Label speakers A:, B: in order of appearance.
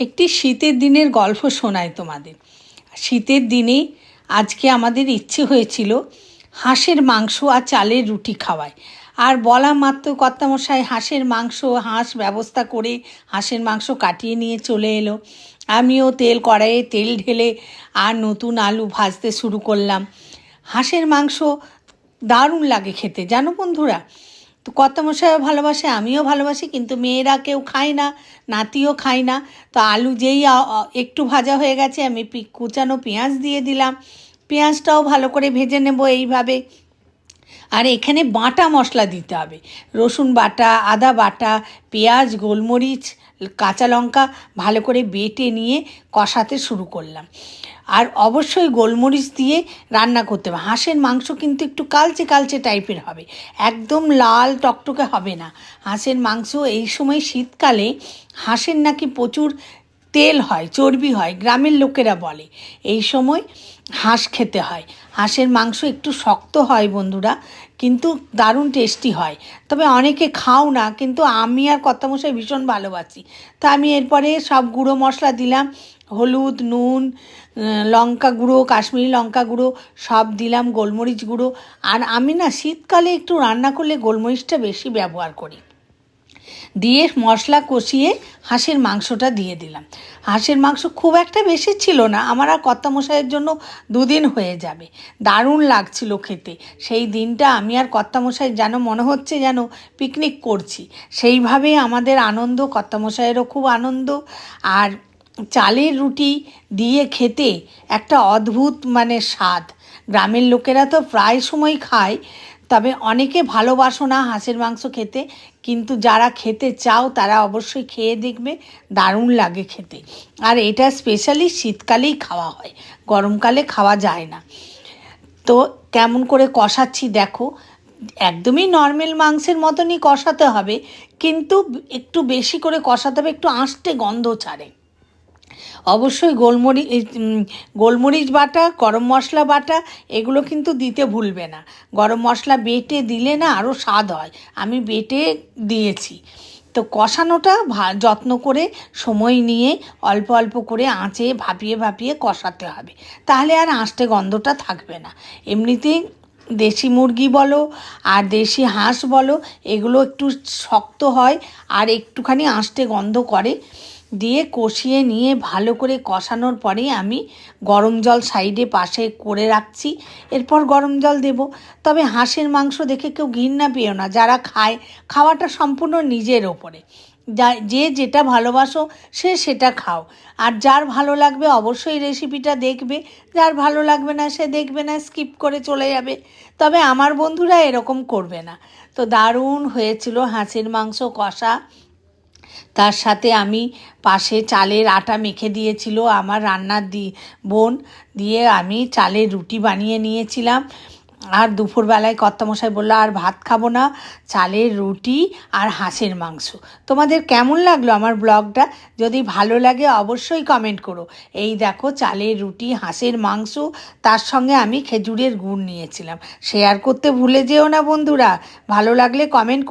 A: একটি শীতের দিনের গল্প শোনায় তোমাদের। শীতের দিনে আজকে আমাদের ইচ্ছে হয়েছিল হাঁসের মাংস আর চালের রুটি খাওয়ায়। আর বলা মাত্র কর্তামশাই, হাঁসের মাংস, হাঁস ব্যবস্থা করে হাঁসের মাংস কাটিয়ে নিয়ে চলে এলো। আমিও তেল কড়াইয়ে তেল ঢেলে আর নতুন আলু ভাজতে শুরু করলাম। হাঁসের মাংস দারুণ লাগে খেতে, জানো বন্ধুরা? তো কত কর্তামশাইও ভালোবাসে, আমিও ভালোবাসি, কিন্তু মেয়েরা কেউ খায় না, নাতিও খায় না। তো আলু যেই একটু ভাজা হয়ে গেছে, আমি কুচানো পেঁয়াজ দিয়ে দিলাম। পেঁয়াজটাও ভালো করে ভেজে নেব এইভাবে। আর এখানে বাটা মশলা দিতে হবে। রসুন বাটা, আদা বাটা, পেঁয়াজ, গোলমরিচ কাঁচা লঙ্কা ভালো করে বেটে নিয়ে কষাতে শুরু করলাম। আর অবশ্যই গোলমরিচ দিয়ে রান্না করতে হবে। হাঁসের মাংস কিন্তু একটু কালচে কালচে টাইপের হবে। একদম লাল টকটকে হবে না। হাঁসের মাংস এই সময় শীতকালে হাঁসের নাকি প্রচুর তেল হয়, চর্বি হয়, গ্রামের লোকেরা বলে। এই সময় হাঁস খেতে হয়। হাঁসের মাংস একটু শক্ত হয় বন্ধুরা কিন্তু দারুণ টেস্টি হয়। তবে অনেকে খাও না, কিন্তু আমি আর কর্তামশাই ভীষণ ভালোবাসি। তা আমি এরপরে সব গুঁড়ো মশলা দিলাম, হলুদ, নুন লঙ্কা গুঁড়ো, কাশ্মীরি লঙ্কা গুঁড়ো, সব দিলাম গোলমরিচ গুঁড়ো। আর আমি না শীতকালে একটু রান্না করলে গোলমরিচটা বেশি ব্যবহার করি। দিয়ে মশলা কষিয়ে হাঁসের মাংসটা দিয়ে দিলাম। হাঁসের মাংস খুব একটা বেশি ছিল না, আমার আর কর্তামশাইয়ের জন্য দুদিন হয়ে যাবে। দারুণ লাগছিল খেতে। সেই দিনটা আমি আর কর্তামশাই যেন মনে হচ্ছে যেন পিকনিক করছি। সেইভাবেই আমাদের আনন্দ, কর্তামশাইয়েরও খুব আনন্দ। আর চালের রুটি দিয়ে খেতে একটা অদ্ভুত মানে স্বাদ। গ্রামের লোকেরা তো প্রায় সময় খায়। তবে অনেকে ভালোবাসো না হাঁসের মাংস খেতে, কিন্তু যারা খেতে চাও তারা অবশ্যই খেয়ে দেখবে, দারুণ লাগে খেতে। আর এটা স্পেশালি শীতকালেই খাওয়া হয়, গরমকালে খাওয়া যায় না। তো কেমন করে কষাচ্ছি দেখো, একদমই নর্মাল মাংসের মতনই কষাতে হবে, কিন্তু একটু বেশি করে কষাতে হবে, একটু আঁশটে গন্ধ ছাড়ে। অবশ্যই গোলমরিচ গোলমরিচ বাটা, গরম মশলা বাটা, এগুলো কিন্তু দিতে ভুলবে না। গরম মশলা বেটে দিলে না আরও স্বাদ হয়। আমি বেটে দিয়েছি। তো কষানোটা যত্ন করে সময় নিয়ে অল্প অল্প করে আঁচে ভাপিয়ে ভাপিয়ে কষাতে হবে। তাহলে আর আঁচটে গন্ধটা থাকবে না। এমনিতেই দেশি মুরগি বলো আর দেশি হাঁস বলো, এগুলো একটু শক্ত হয় আর একটুখানি আঁশটে গন্ধ করে। দিয়ে কষিয়ে নিয়ে ভালো করে কষানোর পরে আমি গরম জল সাইডে পাশে করে রাখছি। এরপর গরম জল দেব। তবে হাঁসের মাংস দেখে কেউ ঘৃণা পেও না। যারা খায়, খাওয়াটা সম্পূর্ণ নিজের ওপরে। যা, যে যেটা ভালোবাসো, সে সেটা খাও। আর যার ভালো লাগবে অবশ্যই রেসিপিটা দেখবে। যার ভালো লাগবে না, সে দেখবে না স্কিপ করে চলে যাবে। তবে আমার বন্ধুরা এরকম করবে না। তো দারুণ হয়েছিল হাঁসের মাংস কষা। তার সাথে আমি পাশে চালের আটা মেখে দিয়েছিল আমার রান্নার দি, বোন। দিয়ে আমি চালের রুটি বানিয়ে নিয়েছিলাম। আর দুপুরবেলায় কর্তামশাই বলল, আর ভাত খাব না, চালের রুটি আর হাঁসের মাংস। তোমাদের কেমন লাগল আমার ব্লগটা? যদি ভালো লাগে অবশ্যই কমেন্ট করো। এই দেখো, চালের রুটি, হাঁসের মাংস, তার সঙ্গে আমি খেজুরের গুড় নিয়েছিলাম। শেয়ার করতে ভুলে যেও না বন্ধুরা। ভালো লাগলে কমেন্ট